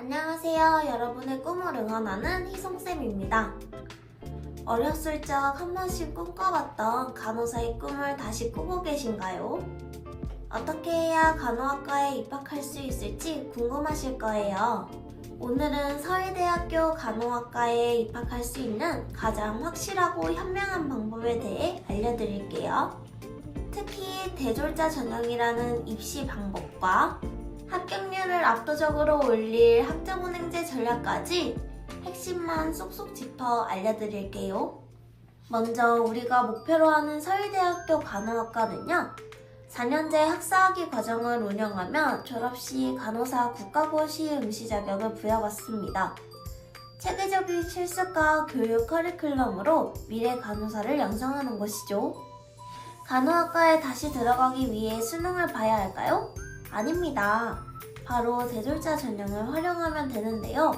안녕하세요. 여러분의 꿈을 응원하는 희성쌤입니다. 어렸을 적 한 번씩 꿈꿔봤던 간호사의 꿈을 다시 꾸고 계신가요? 어떻게 해야 간호학과에 입학할 수 있을지 궁금하실 거예요. 오늘은 서울대학교 간호학과에 입학할 수 있는 가장 확실하고 현명한 방법에 대해 알려드릴게요. 특히 대졸자 전형이라는 입시 방법과 합격 률을 압도적으로 올릴 학점은행제 전략까지 핵심만 쏙쏙 짚어 알려드릴게요. 먼저 우리가 목표로 하는 서울대학교 간호학과는요. 4년제 학사학위 과정을 운영하며 졸업 시 간호사 국가고시 응시 자격을 부여받습니다. 체계적인 실습과 교육 커리큘럼으로 미래 간호사를 양성하는 것이죠. 간호학과에 다시 들어가기 위해 수능을 봐야 할까요? 아닙니다. 바로 대졸자 전형을 활용하면 되는데요.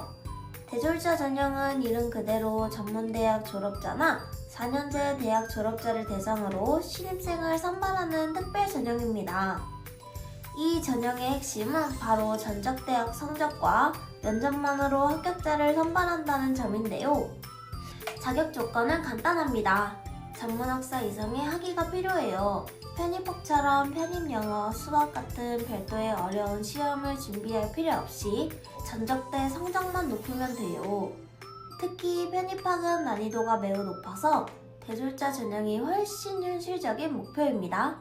대졸자 전형은 이름 그대로 전문대학 졸업자나 4년제 대학 졸업자를 대상으로 신입생을 선발하는 특별 전형입니다. 이 전형의 핵심은 바로 전적대학 성적과 면접만으로 합격자를 선발한다는 점인데요. 자격 조건은 간단합니다. 전문학사 이상의 학위가 필요해요. 편입학처럼 편입 영어, 수학 같은 별도의 어려운 시험을 준비할 필요 없이 전적대 성적만 높으면 돼요. 특히 편입학은 난이도가 매우 높아서 대졸자 전형이 훨씬 현실적인 목표입니다.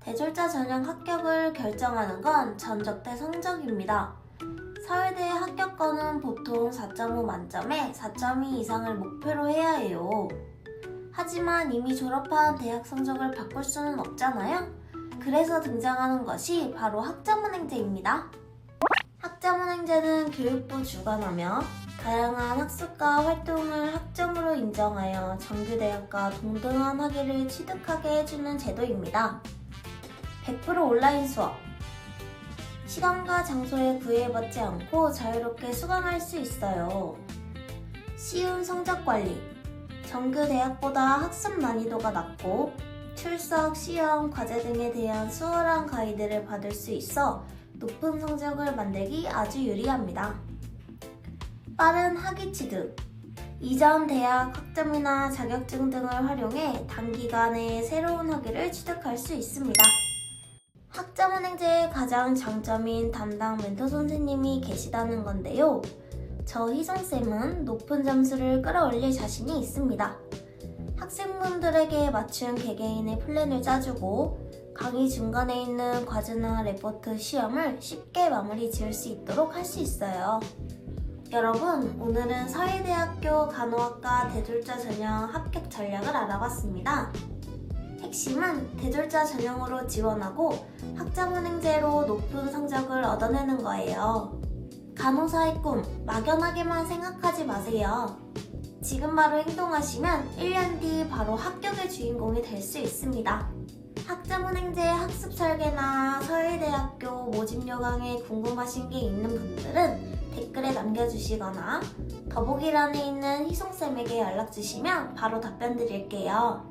대졸자 전형 합격을 결정하는 건 전적대 성적입니다. 서울대 합격권은 보통 4.5 만점에 4.2 이상을 목표로 해야 해요. 하지만 이미 졸업한 대학 성적을 바꿀 수는 없잖아요. 그래서 등장하는 것이 바로 학점은행제입니다. 학점은행제는 교육부 주관하며 다양한 학습과 활동을 학점으로 인정하여 정규대학과 동등한 학위를 취득하게 해주는 제도입니다. 100% 온라인 수업 시간과 장소에 구애받지 않고 자유롭게 수강할 수 있어요. 쉬운 성적 관리 정규 대학보다 학습 난이도가 낮고 출석, 시험, 과제 등에 대한 수월한 가이드를 받을 수 있어 높은 성적을 만들기 아주 유리합니다. 빠른 학위 취득 이전 대학 학점이나 자격증 등을 활용해 단기간에 새로운 학위를 취득할 수 있습니다. 학점은행제의 가장 장점인 담당 멘토 선생님이 계시다는 건데요. 저 희성쌤은 높은 점수를 끌어올릴 자신이 있습니다. 학생분들에게 맞춘 개개인의 플랜을 짜주고 강의 중간에 있는 과제나 레포트 시험을 쉽게 마무리 지을 수 있도록 할 수 있어요. 여러분, 오늘은 서울대학교 간호학과 대졸자 전형 합격 전략을 알아봤습니다. 핵심은 대졸자 전형으로 지원하고 학점은행제로 높은 성적을 얻어내는 거예요. 간호사의 꿈 막연하게만 생각하지 마세요. 지금 바로 행동하시면 1년 뒤 바로 합격의 주인공이 될 수 있습니다. 학점은행제 학습 설계나 서울대학교 모집 요강에 궁금하신 게 있는 분들은 댓글에 남겨주시거나 더보기란에 있는 희송쌤에게 연락 주시면 바로 답변 드릴게요.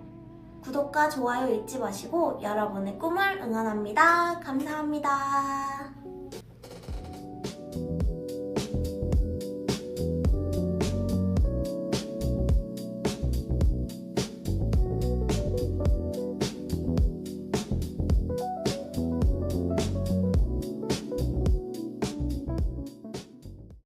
구독과 좋아요 잊지 마시고 여러분의 꿈을 응원합니다. 감사합니다.